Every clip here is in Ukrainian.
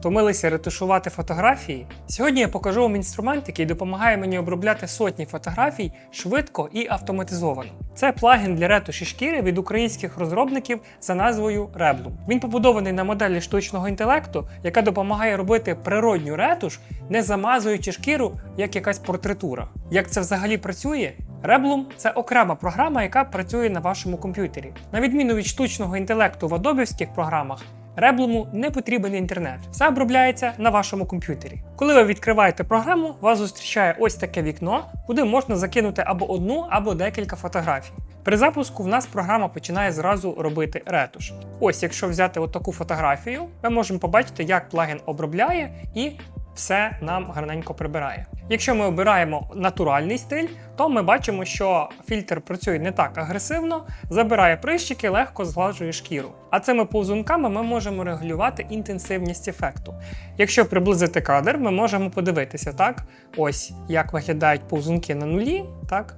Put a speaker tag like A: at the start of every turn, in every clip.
A: Втомилися ретушувати фотографії? Сьогодні я покажу вам інструмент, який допомагає мені обробляти сотні фотографій швидко і автоматизовано. Це плагін для ретуші шкіри від українських розробників за назвою Reblum. Він побудований на моделі штучного інтелекту, яка допомагає робити природню ретуш, не замазуючи шкіру як якась портретура. Як це взагалі працює? Reblum – це окрема програма, яка працює на вашому комп'ютері. На відміну від штучного інтелекту в адобівських програмах, Реблуму не потрібен інтернет. Все обробляється на вашому комп'ютері. Коли ви відкриваєте програму, вас зустрічає ось таке вікно, куди можна закинути або одну, або декілька фотографій. При запуску в нас програма починає зразу робити ретуш. Ось, якщо взяти отаку фотографію, ми можемо побачити, як плагін обробляє і все нам гарненько прибирає. Якщо ми обираємо натуральний стиль, то ми бачимо, що фільтр працює не так агресивно, забирає прищики, легко згладжує шкіру. А цими повзунками ми можемо регулювати інтенсивність ефекту. Якщо приблизити кадр, ми можемо подивитися так, ось як виглядають повзунки на нулі, так.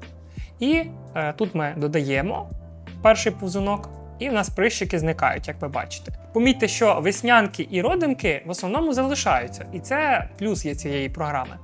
A: І е, тут ми додаємо перший повзунок, і в нас прищики зникають, як ви бачите. Помітьте, що веснянки і родинки в основному залишаються, і це плюс є цієї програми.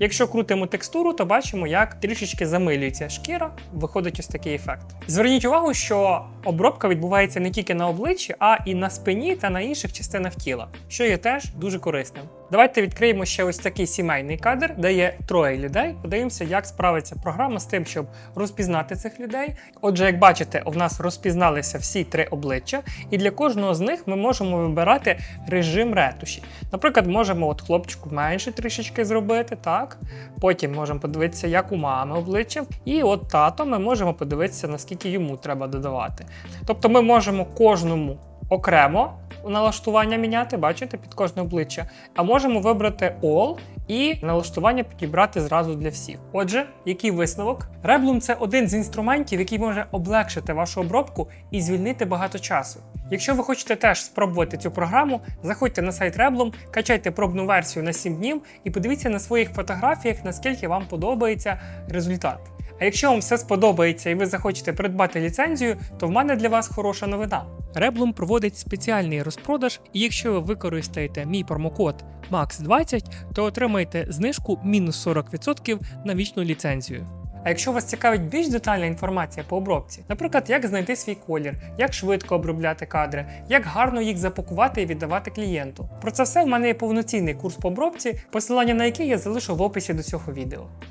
A: Якщо крутимо текстуру, то бачимо, як трішечки замилюється шкіра, виходить ось такий ефект. Зверніть увагу, що обробка відбувається не тільки на обличчі, а і на спині та на інших частинах тіла, що є теж дуже корисним. Давайте відкриємо ще ось такий сімейний кадр, де є троє людей. Подивимося, як справиться програма з тим, щоб розпізнати цих людей. Отже, як бачите, у нас розпізналися всі три обличчя, і для кожного з них ми можемо вибирати режим ретуші. Наприклад, можемо от хлопчику менше трішечки зробити, так. Потім можемо подивитися, як у мами обличчя. І от тато ми можемо подивитися, наскільки йому треба додавати. Тобто ми можемо кожному окремо налаштування міняти, бачите, під кожне обличчя. А можемо вибрати All і налаштування підібрати зразу для всіх. Отже, який висновок? Reblum – це один з інструментів, який може облегшити вашу обробку і звільнити багато часу. Якщо ви хочете теж спробувати цю програму, заходьте на сайт Reblum, качайте пробну версію на 7 днів і подивіться на своїх фотографіях, наскільки вам подобається результат. А якщо вам все сподобається і ви захочете придбати ліцензію, то в мене для вас хороша новина. Reblum проводить спеціальний розпродаж, і якщо ви використаєте мій промокод MAX20, то отримаєте знижку мінус 40% на вічну ліцензію. А якщо вас цікавить більш детальна інформація по обробці, наприклад, як знайти свій колір, як швидко обробляти кадри, як гарно їх запакувати і віддавати клієнту. Про це все в мене є повноцінний курс по обробці, посилання на який я залишу в описі до цього відео.